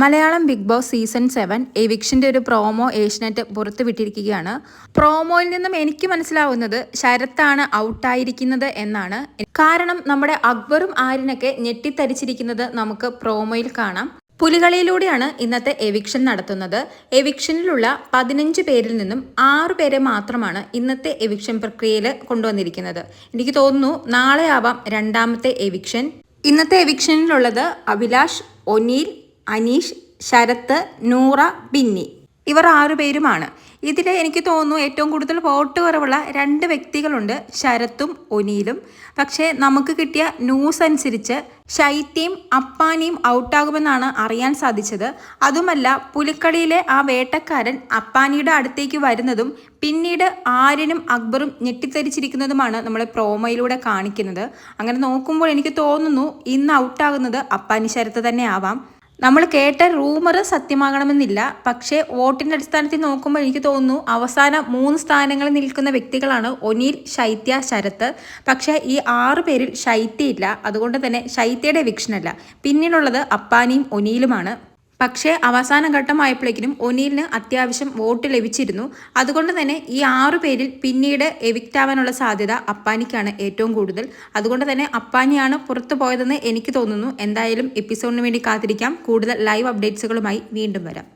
Malayalam Bigg Boss season seven എവിക്ഷന്റെ ഒരു promo Asianet പുറത്തുവിട്ടിരിക്കുകയാണ്. പ്രോമോയിൽ നിന്നും എനിക്ക് മനസ്സിലാവുന്നത് ശരത്താണ് ഔട്ടായിരിക്കുന്നത് എന്നാണ്. കാരണം നമ്മുടെ അക്ബറും ആര്യനൊക്കെ ഞെട്ടിത്തരിച്ചിരിക്കുന്നത് നമുക്ക് പ്രോമോയിൽ കാണാം. പുലികളിയിലൂടെയാണ് ഇന്നത്തെ എവിക്ഷൻ നടത്തുന്നത്. എവിക്ഷനിലുള്ള പതിനഞ്ച് പേരിൽ നിന്നും ആറ് പേരെ മാത്രമാണ് ഇന്നത്തെ എവിക്ഷൻ പ്രക്രിയയിൽ കൊണ്ടുവന്നിരിക്കുന്നത്. എനിക്ക് തോന്നുന്നു നാളെ ആവാം രണ്ടാമത്തെ എവിക്ഷൻ. ഇന്നത്തെ എവിക്ഷനിലുള്ളത് അഭിലാഷ് ഒനീൽ അനീഷ് ശരത്ത് നൂറ ബിന്നി. ഇവർ ആറുപേരുമാണ് ഇതിൽ എനിക്ക് തോന്നുന്നു ഏറ്റവും കൂടുതൽ വോട്ട് കുറവുള്ള രണ്ട് വ്യക്തികളുണ്ട് ശരത്തും ഒനീലും. പക്ഷേ നമുക്ക് കിട്ടിയ ന്യൂസ് അനുസരിച്ച് ശൈത്യയും അപ്പാനിയും ഔട്ടാകുമെന്നാണ് അറിയാൻ സാധിച്ചത്. അതുമല്ല പുലിക്കളിയിലെ ആ വേട്ടക്കാരൻ അപ്പാനിയുടെ അടുത്തേക്ക് വരുന്നതും പിന്നീട് ആര്യനും അക്ബറും ഞെട്ടിത്തരിച്ചിരിക്കുന്നതുമാണ് നമ്മൾ പ്രോമോയിലൂടെ കാണിക്കുന്നത്. അങ്ങനെ നോക്കുമ്പോൾ എനിക്ക് തോന്നുന്നു ഇന്ന് ഔട്ടാകുന്നത് അപ്പാനി ശരത്ത് തന്നെ ആവാം. നമ്മൾ കേട്ട റൂമർ സത്യമാകണമെന്നില്ല. പക്ഷേ വോട്ടിന്റെ അടിസ്ഥാനത്തിൽ നോക്കുമ്പോൾ എനിക്ക് തോന്നുന്നു അവസാന മൂന്ന് സ്ഥാനങ്ങളിൽ നിൽക്കുന്ന വ്യക്തികളാണ് ഒനീൽ ശൈത്യ ശരത്ത്. പക്ഷേ ഈ ആറ് പേരിൽ ശൈത്യയില്ല അതുകൊണ്ട് തന്നെ ശൈത്യയുടെ വിക്ഷനല്ല പിന്നീടുള്ളത് അപ്പാനിയും ഒനീലുമാണ്. പക്ഷേ അവസാന ഘട്ടമായപ്പോഴേക്കും ഒനീലിന് അത്യാവശ്യം വോട്ട് ലഭിച്ചിരുന്നു. അതുകൊണ്ട് തന്നെ ഈ ആറു പേരിൽ പിന്നീട് എവിക്റ്റ് ആവാനുള്ള സാധ്യത അപ്പാനിക്കാണ് ഏറ്റവും കൂടുതൽ. അതുകൊണ്ട് തന്നെ അപ്പാനിയാണ് പുറത്തു പോയതെന്ന് എനിക്ക് തോന്നുന്നു. എന്തായാലും എപ്പിസോഡിന് വേണ്ടി കാത്തിരിക്കാം. കൂടുതൽ ലൈവ് അപ്ഡേറ്റ്സുകളുമായി വീണ്ടും വരാം.